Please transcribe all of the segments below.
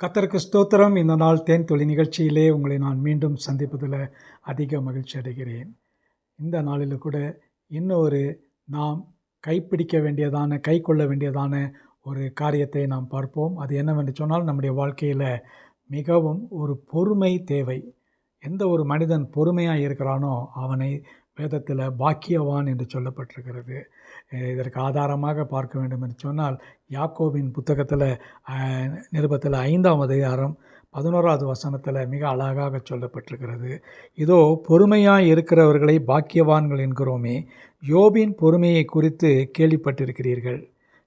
கத்தருக்கு ஸ்தோத்திரம். இந்த நாள் தேன் தொழில் நிகழ்ச்சியிலே உங்களை நான் மீண்டும் சந்திப்பதில் அதிக மகிழ்ச்சி அடைகிறேன். இந்த நாளில் கூட இன்னொரு நாம் கைப்பிடிக்க வேண்டியதான கை கொள்ள வேண்டியதான ஒரு காரியத்தை நாம் பார்ப்போம். அது என்னவென்று சொன்னால் நம்முடைய வாழ்க்கையில் மிகவும் ஒரு பொறுமை தேவை. எந்த ஒரு மனிதன் பொறுமையாக இருக்கிறானோ அவனை வேதத்தில் பாக்கியவான் என்று சொல்லப்பட்டிருக்கிறது. இதற்கு ஆதாரமாக பார்க்க வேண்டும் என்று சொன்னால் யாக்கோவின் புத்தகத்தில் நிருபத்தில் ஐந்தாம் அதிகாரம் பதினோராவது வசனத்தில் மிக அழகாக சொல்லப்பட்டிருக்கிறது. இதோ பொறுமையாக இருக்கிறவர்களை பாக்கியவான்கள் என்கிறோமே யோபின் பொறுமையை குறித்து கேள்விப்பட்டிருக்கிறீர்கள்.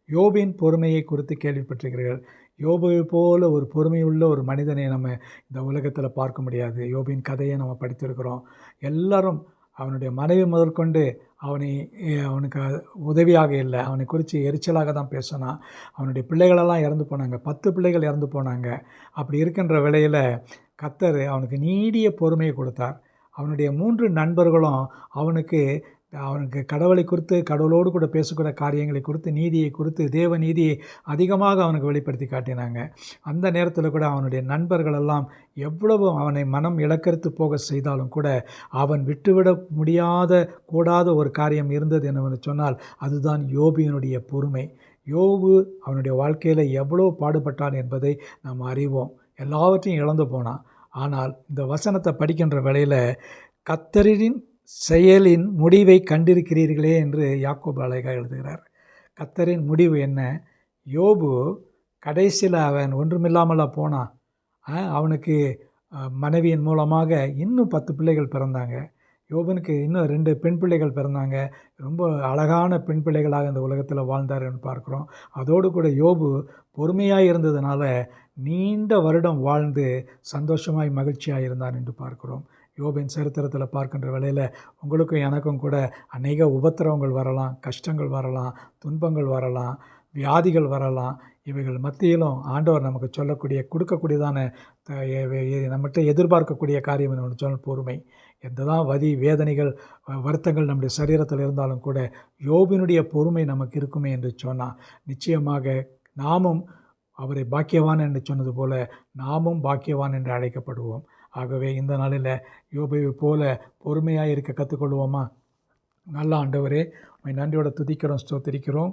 யோபின் பொறுமையை குறித்து கேள்விப்பட்டிருக்கிறீர்கள். யோபுவை போல ஒரு பொறுமையுள்ள ஒரு மனிதனை நம்ம இந்த உலகத்தில் பார்க்க முடியாது. யோபின் கதையை நம்ம படித்திருக்கிறோம். எல்லாரும் அவனுடைய மனைவி முதற்கொண்டு அவனை அவனுக்கு உதவியாக இல்லை. அவனை குறித்து எரிச்சலாக தான் பேசினான். அவனுடைய பிள்ளைகளெல்லாம் இறந்து போனாங்க. பத்து பிள்ளைகள் இறந்து போனாங்க. அப்படி இருக்கின்ற விலையில் கத்தர் அவனுக்கு நீடிய பொறுமையை கொடுத்தார். அவனுடைய மூன்று நண்பர்களும் அவனுக்கு அவனுக்கு கடவுளை குறித்து கடவுளோடு கூட பேசக்கூடிய காரியங்களை குறித்து நீதியை குறித்து தேவ நீதியை அதிகமாக அவனுக்கு வெளிப்படுத்தி காட்டினாங்க. அந்த நேரத்தில் கூட அவனுடைய நண்பர்களெல்லாம் எவ்வளவு அவனை மனம் இழக்கறுத்து போக செய்தாலும் கூட அவன் விட்டுவிட முடியாத கூடாத ஒரு காரியம் இருந்தது என்னவென்று சொன்னால் அதுதான் யோபியனுடைய பொறுமை. யோபு அவனுடைய வாழ்க்கையில் எவ்வளோ பாடுபட்டான் என்பதை நாம் அறிவோம். எல்லாவற்றையும் இழந்து போனான். ஆனால் இந்த வசனத்தை படிக்கின்ற வேளையில் கத்தரின் செயலின் முடிவை கண்டிருக்கிறீர்களே என்று யாக்கோபு அழகா எழுதுகிறார். கத்தரின் முடிவு என்ன? யோபு கடைசியில் அவன் ஒன்றுமில்லாமல் போனான் ஆ, அவனுக்கு மனைவியின் மூலமாக இன்னும் பத்து பிள்ளைகள் பிறந்தாங்க. யோபனுக்கு இன்னும் ரெண்டு பெண் பிள்ளைகள் பிறந்தாங்க. ரொம்ப அழகான பெண் பிள்ளைகளாக இந்த உலகத்தில் வாழ்ந்தார் என்று பார்க்குறோம். அதோடு கூட யோபு பொறுமையாக இருந்ததுனால நீண்ட வருடம் வாழ்ந்து சந்தோஷமாய் மகிழ்ச்சியாக இருந்தான் என்று பார்க்கிறோம். யோபின் சரித்திரத்தில் பார்க்கின்ற வேளையில் உங்களுக்கும் எனக்கும் கூட அநேக உபத்திரவங்கள் வரலாம் கஷ்டங்கள் வரலாம் துன்பங்கள் வரலாம் வியாதிகள் வரலாம். இவைகள் மத்தியிலும் ஆண்டவர் நமக்கு சொல்லக்கூடிய கொடுக்கக்கூடியதான நம்மகிட்ட எதிர்பார்க்கக்கூடிய காரியம் என்னன்னு சொன்னால் பொறுமை. எந்ததான் வதி வேதனைகள் வருத்தங்கள் நம்முடைய சரீரத்தில் இருந்தாலும் கூட யோபினுடைய பொறுமை நமக்கு இருக்குமே என்று சொன்னால் நிச்சயமாக நாமும் அவரை பாக்கியவான் என்று சொன்னது போல நாமும் பாக்கியவான் என்று அழைக்கப்படுவோம். ஆகவே இந்த நாளில் யோபை போல பொறுமையாக இருக்க கற்றுக்கொள்வோமா நல்ல ஆண்டவரே உம்மை நன்றியோட துதிக்கிறோம் ஸ்தோத்திரிக்கிறோம்.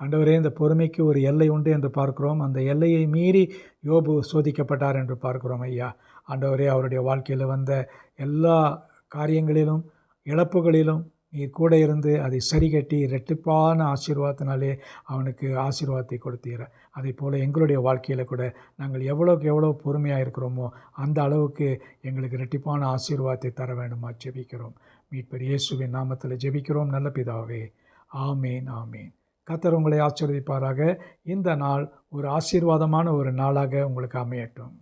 ஆண்டவரே இந்த பொறுமைக்கு ஒரு எல்லை உண்டு என்று பார்க்கிறோம். அந்த எல்லையை மீறி யோபு சோதிக்கப்பட்டார் என்று பார்க்கிறோம் ஐயா. ஆண்டவரே அவருடைய வாழ்க்கையில் வந்த எல்லா காரியங்களிலும் இழப்புகளிலும் நீர் கூட இருந்து அதை சரிகட்டி ரெட்டிப்பான ஆசீர்வாதத்தினாலே அவனுக்கு ஆசீர்வாதத்தை கொடுத்தீர். அதே போல் எங்களுடைய வாழ்க்கையில் கூட நாங்கள் எவ்வளோக்கு எவ்வளோ பொறுமையாக இருக்கிறோமோ அந்த அளவுக்கு எங்களுக்கு ரெட்டிப்பான ஆசீர்வாதத்தை தர வேண்டுமா ஜெபிக்கிறோம். மீட்பர் இயேசுவின் நாமத்தில் ஜெபிக்கிறோம். நல்ல பிதாவே ஆமேன் ஆமேன். கத்தர் உங்களை ஆசீர்வதிப்பாராக. இந்த நாள் ஒரு ஆசீர்வாதமான ஒரு நாளாக உங்களுக்கு அமையட்டும்.